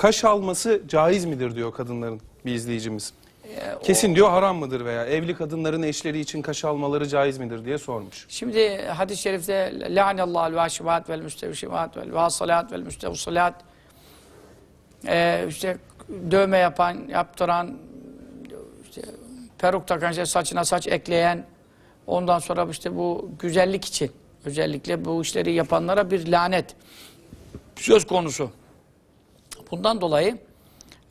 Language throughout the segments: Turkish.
kaş alması caiz midir diyor kadınların bir izleyicimiz. Ee, Kesin diyor haram mıdır veya evli kadınların eşleri için kaş almaları caiz midir diye sormuş. Şimdi hadis-i şerifte la'anallahu vaşibat vel müstevşimat vel vasalat vel müstevsalat ee, işte dövme yapan, yaptıran işte peruk takan, işte saçına saç ekleyen ondan sonra işte bu güzellik için özellikle bu işleri yapanlara bir lanet söz konusu. Bundan dolayı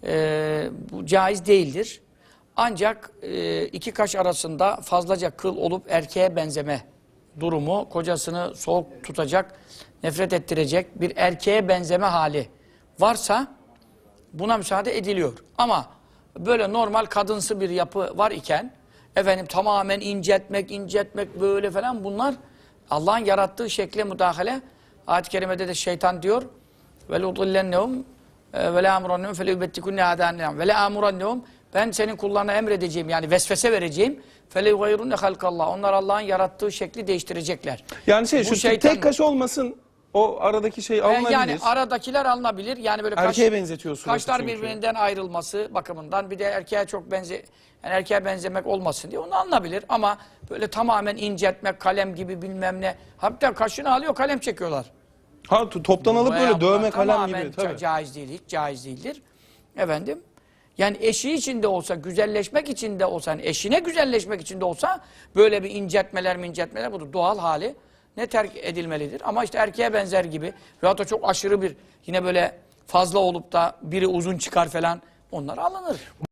e, bu caiz değildir. Ancak e, iki kaş arasında fazlaca kıl olup erkeğe benzeme durumu kocasını soğuk tutacak, nefret ettirecek bir erkeğe benzeme hali varsa buna müsaade ediliyor. Ama böyle normal kadınsı bir yapı var iken efendim tamamen inceltmek, incetmek böyle falan bunlar Allah'ın yarattığı şekle müdahale. Ayet-i kerimede de şeytan diyor ve ludillennehum ve la amrannehum fe leyubettikunne adanehum ve la amrannehum ben senin kullarına emredeceğim yani vesvese vereceğim fe leyugayrunne halkallah. Onlar Allah'ın yarattığı şekli değiştirecekler. Yani şey şu şeytan- tek kaş olmasın o aradaki şey Ee, alınabilir. Yani aradakiler alınabilir. Yani böyle kaş, Erkeğe benzetiyor sureti kaşlar çünkü. birbirinden ayrılması bakımından bir de erkeğe çok benze yani erkeğe benzemek olmasın diye onu alınabilir ama böyle tamamen inceltmek, kalem gibi bilmem ne. Hatta kaşını alıyor, kalem çekiyorlar. Ha toptan alıp böyle dövme bunlar kalem tamamen gibi tabii. ca- caiz değil, hiç caiz değildir. Efendim. Yani eşi için de olsa, güzelleşmek için de olsa, yani eşine güzelleşmek için de olsa böyle bir inceltmeler mi inceltmeler budur. Doğal hali ne terk edilmelidir. Ama işte erkeğe benzer gibi veyahut da çok aşırı bir yine böyle fazla olup da biri uzun çıkar falan onlar alınır.